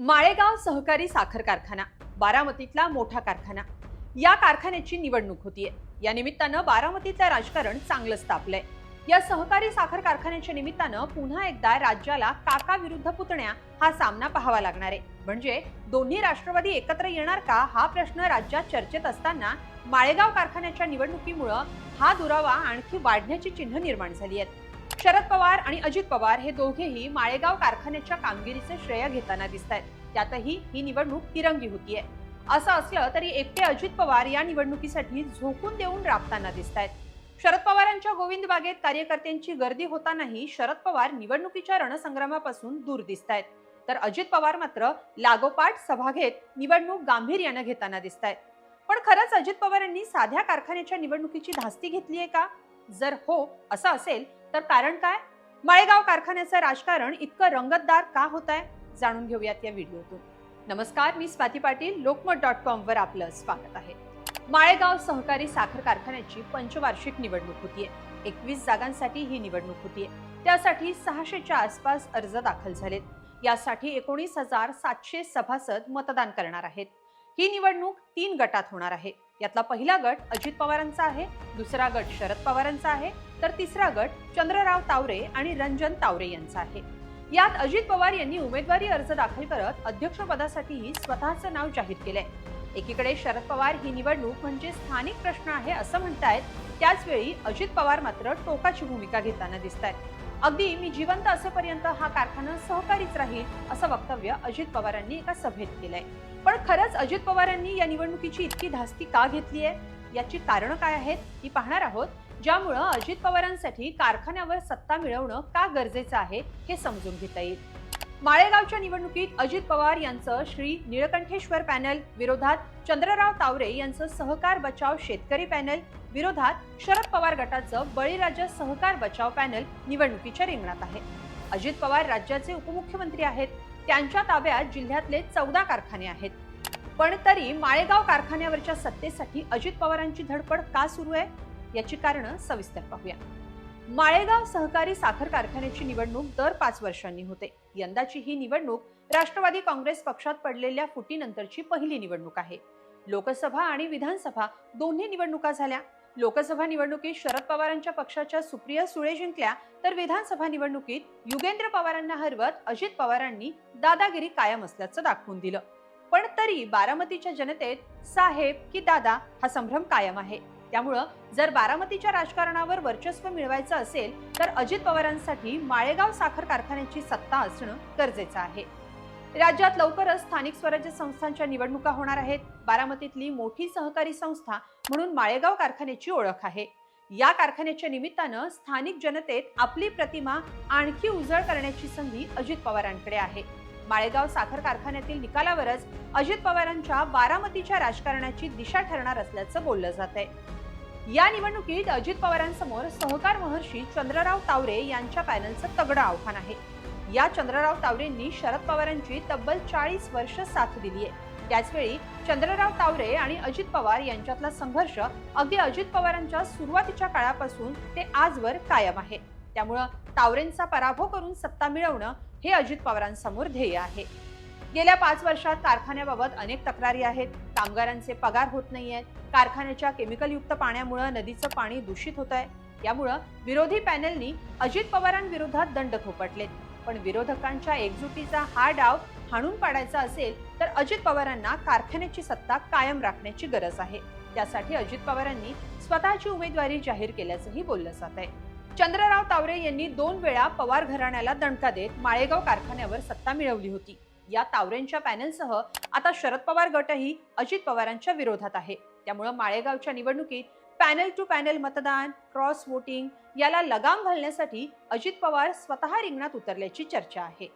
माळेगाव सहकारी साखर कारखाना बारामतीतला मोठा कारखाना. या कारखान्याची निवडणूक होतीये. या निमित्तानं बारामतीतलं राजकारण चांगलंच तापलंय या सहकारी साखर कारखान्याच्या निमित्तानं पुन्हा एकदा राज्याला काका विरुद्ध पुतण्या हा सामना पाहावा लागणार आहे. म्हणजे दोन्ही राष्ट्रवादी एकत्र येणार का हा प्रश्न राज्यात चर्चेत असताना माळेगाव कारखान्याच्या निवडणुकीमुळं हा दुरावा आणखी वाढण्याची चिन्ह निर्माण झाली आहेत. शरद पवार आणि अजित पवार हे दोघेही माळेगाव कारखान्याच्या कामगिरीचे श्रेय घेताना दिसत आहेत त्यातही ही निवडणूक तिरंगी होतीये. असं असलं तरी एकटे अजित पवार या निवडणुकीसाठी झोकून देऊन राबताना दिसत आहेत शरद पवारांच्या गोविंद बागेत कार्यकर्त्यांची गर्दी होतानाही शरद पवार निवडणुकीच्या रणसंग्रामापासून दूर दिसत आहेत तर अजित पवार मात्र लागोपाठ सभा घेत निवडणूक गांभीर्यानं घेताना दिसत आहेत पण खरंच अजित पवारांनी साध्या कारखान्याच्या निवडणुकीची धास्ती घेतली आहे का? जर हो असं असेल तर कारण काय? माळेगाव कारखान्याचं राजकारण इतकं रंगतदार का होत आहे जाणून घेऊयात या व्हिडिओतून. नमस्कार मी स्वाती पाटील लोकमत डॉट कॉम वर आपलं स्वागत आहे. माळेगाव सहकारी साखर कारखान्याची पंचवार्षिक निवडणूक होतीये. एकवीस जागांसाठी ही निवडणूक होतीये. त्यासाठी सहाशेच्या आसपास अर्ज दाखल झालेत. यासाठी एकोणीस हजार सातशे सभासद मतदान करणार आहेत. ही निवडणूक तीन गटात होणार आहे. यातला पहिला गट अजित पवारांचा आहे दुसरा गट शरद पवारांचा आहे तर तिसरा गट चंद्रराव तावरे आणि रंजन तावरे यांचा आहे. यात अजित पवार यांनी उमेदवारी अर्ज दाखल करत अध्यक्षपदासाठीही स्वतःचं नाव जाहीर केलंय. एकीकडे शरद पवार ही निवडणूक म्हणजे स्थानिक प्रश्न आहे असं म्हणतायत त्याचवेळी अजित पवार मात्र टोकाची भूमिका घेताना दिसत आहेत अगदी मी जिवंत असेपर्यंत हा कारखाना सहकारीच राहील असं वक्तव्य अजित पवारांनी एका सभेत केलंय. पण खरंच अजित पवारांनी या निवडणुकीची इतकी धास्ती का घेतली आहे याची कारणं काय आहेत ती पाहणार आहोत. ज्यामुळं अजित पवारांसाठी कारखान्यावर सत्ता मिळवणं का गरजेचं आहे हे समजून घेता येईल. माळेगावच्या निवडणुकीत अजित पवार यांचं श्री निळकंठेश्वर पॅनल विरोधात चंद्रराव तावरे यांचं सहकार बचाव शेतकरी पॅनल विरोधात शरद पवार गटाचं बळीराजा सहकार बचाव पॅनल निवडणुकीच्या रिंगणात आहे. अजित पवार राज्याचे उपमुख्यमंत्री आहेत. त्यांच्या ताब्यात जिल्ह्यातले चौदा कारखाने आहेत. पण तरी माळेगाव कारखान्यावरच्या सत्तेसाठी अजित पवारांची धडपड का सुरू आहे? याची कारणं सविस्तर पाहूया. माळेगाव सहकारी साखर कारखान्याची निवडणूक दर पाच वर्षांनी होते. यंदाची ही निवडणूक राष्ट्रवादी काँग्रेस पक्षात पडलेल्या फुटीनंतरची पहिली निवडणूक आहे. लोकसभा आणि विधानसभा दोन्ही निवडणुका झाल्या. लोकसभा निवडणुकीत शरद पवारांच्या पक्षाच्या सुप्रिया सुळे जिंकल्या तर विधानसभा निवडणुकीत युगेंद्र पवारांना हरवत अजित पवारांनी दादागिरी कायम असल्याचं दाखवून दिलं. पण तरी बारामतीच्या जनतेत साहेब की दादा हा संभ्रम कायम आहे. त्यामुळं जर बारामतीच्या राजकारणावर वर्चस्व मिळवायचं असेल तर अजित पवारांसाठी माळेगाव साखर कारखान्याची सत्ता असणं गरजेचं आहे. राज्यात लवकरच स्थानिक स्वराज्य संस्थांच्या निवडणुका होणार आहेत. बारामतीतली मोठी सहकारी संस्था म्हणून माळेगाव कारखान्याची ओळख आहे. या कारखान्याच्या निमित्तानं स्थानिक जनतेत आपली प्रतिमा आणखी उजळ करण्याची संधी अजित पवारांकडे आहे. माळेगाव साखर कारखान्यातील निकालावरच अजित पवारांच्या बारामतीच्या राजकारणाची दिशा ठरणार असल्याचं बोललं जात आहे या निवडणुकीत अजित पवारांसमोर सहकार महर्षी चंद्रराव तावरे यांच्या पॅनलचं तगडं आव्हान आहे. या चंद्रराव तावरेंनी शरद पवारांची तब्बल चाळीस वर्ष साथ दिली आहे त्याचवेळी चंद्रराव तावरे आणि अजित पवार यांच्यातला संघर्ष अगदी अजित पवारांच्या सुरुवातीच्या काळापासून ते आजवर कायम आहे. त्यामुळं तावरेंचा पराभव करून सत्ता मिळवणं हे अजित पवारांसमोर ध्येय आहे. गेल्या पाच वर्षात कारखान्याबाबत अनेक तक्रारी आहेत. कामगारांचे पगार होत नाही आहेत कारखान्याच्या केमिकलयुक्त पाण्यामुळे नदीचं पाणी दूषित होत आहे. यामुळं विरोधी पॅनलनी अजित पवारांविरोधात दंड थोपटलेत. पण विरोधकांच्या एकजुटीचा हा डाव हाणून पाडायचा असेल तर अजित पवारांना कारखान्याची सत्ता कायम राखण्याची गरज आहे. त्यासाठी अजित पवारांनी स्वतःची उमेदवारी जाहीर केल्याचंही बोललं जात आहे. चंद्रराव तावरे यांनी दोन वेळा पवार घराण्याला दणका देत माळेगाव कारखान्यावर सत्ता मिळवली होती. या तावरेंच्या पॅनलसह आता शरद पवार गटही अजित पवारांच्या विरोधात आहे. त्यामुळे माळेगावच्या निवडणुकीत पॅनल टू पॅनल मतदान क्रॉस वोटिंग याला लगाम घालण्यासाठी अजित पवार स्वतः रिंगणात उतरल्याची चर्चा आहे.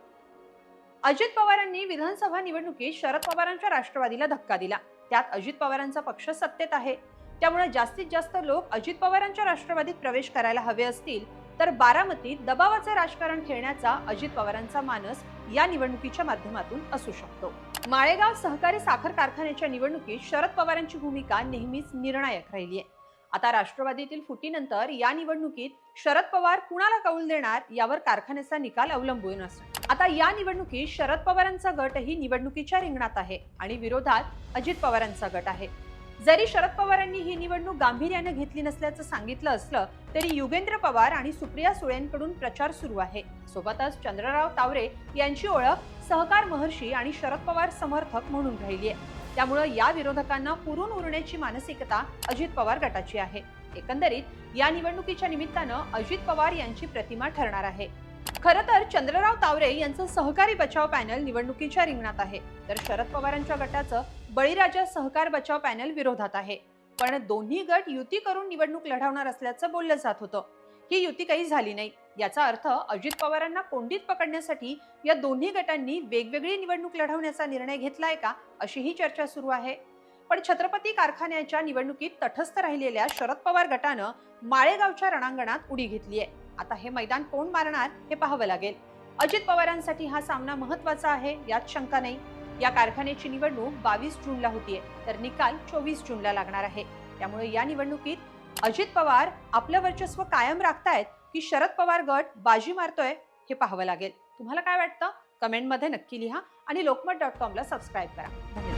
अजित पवारांनी विधानसभा निवडणुकीत शरद पवारांच्या राष्ट्रवादीला धक्का दिला. त्यात अजित पवारांचा पक्ष सत्तेत आहे. त्यामुळे जास्तीत जास्त लोक अजित पवारांच्या राष्ट्रवादीत प्रवेश करायला हवे असतील तर बारामतीत दबावाचे राजकारण खेळण्याचा अजित पवारांचा मानस या निवडणुकीच्या माध्यमातून असू शकतो. माळेगाव सहकारी साखर कारखान्याच्या निवडणुकीत शरद पवारांची भूमिका नेहमीच निर्णायक राहिली आहे. आता राष्ट्रवादीतील फुटीनंतर या निवडणुकीत शरद पवार कुणाला कौल देणार यावर कारखान्याचा निकाल अवलंबून असतो. आता या निवडणुकीत शरद पवारांचा गटही निवडणुकीच्या रिंगणात आहे आणि विरोधात अजित पवारांचा गट आहे. जरी शरद पवारांनी ही निवडणूक गांभीर्यानं घेतली नसल्याचं सांगितलं असलं तरी युगेंद्र पवार आणि सुप्रिया सुळेंकडून प्रचार सुरू आहे. सोबतच चंद्रराव तावरे यांची ओळख सहकार महर्षी आणि शरद पवार समर्थक म्हणून राहिली आहे. त्यामुळं या विरोधकांना पुरून उरण्याची मानसिकता अजित पवार गटाची आहे. एकंदरीत या निवडणुकीच्या निमित्तानं अजित पवार यांची प्रतिमा ठरणार आहे. खरं तर चंद्रराव तावरे यांचं सहकारी बचाव पॅनल निवडणुकीच्या रिंगणात आहे. तर शरद पवारांच्या गटाचं बळीराजा सहकार बचाव पॅनल विरोधात आहे. पण दोन्ही गट युती करून निवडणूक लढवणार असल्याचं बोललं जात होतं. ही युती काही झाली नाही. याचा अर्थ अजित पवारांना कोंडीत पकडण्यासाठी या दोन्ही गटांनी वेगवेगळी निवडणूक लढवण्याचा निर्णय घेतलाय का अशीही चर्चा सुरू आहे. पण छत्रपती कारखान्याच्या निवडणुकीत तटस्थ राहिलेल्या शरद पवार गटानं माळेगावच्या रणांगणात उडी घेतली आहे. आता हे मैदान कोण मारणार हे पाहावं लागेल. अजित पवारांसाठी हा सामना महत्त्वाचा आहे यात शंका नाही. या कारखान्याची निवडणूक बावीस जूनला होतीये तर निकाल चोवीस जूनला लागणार आहे. त्यामुळे या निवडणुकीत अजित पवार आपलं वर्चस्व कायम राखतायत की शरद पवार गट बाजी मारतोय हे पाहावं लागेल. तुम्हाला काय वाटतं? कमेंटमध्ये नक्की लिहा आणि लोकमत डॉट कॉमला सबस्क्राईब करा. धन्यवाद.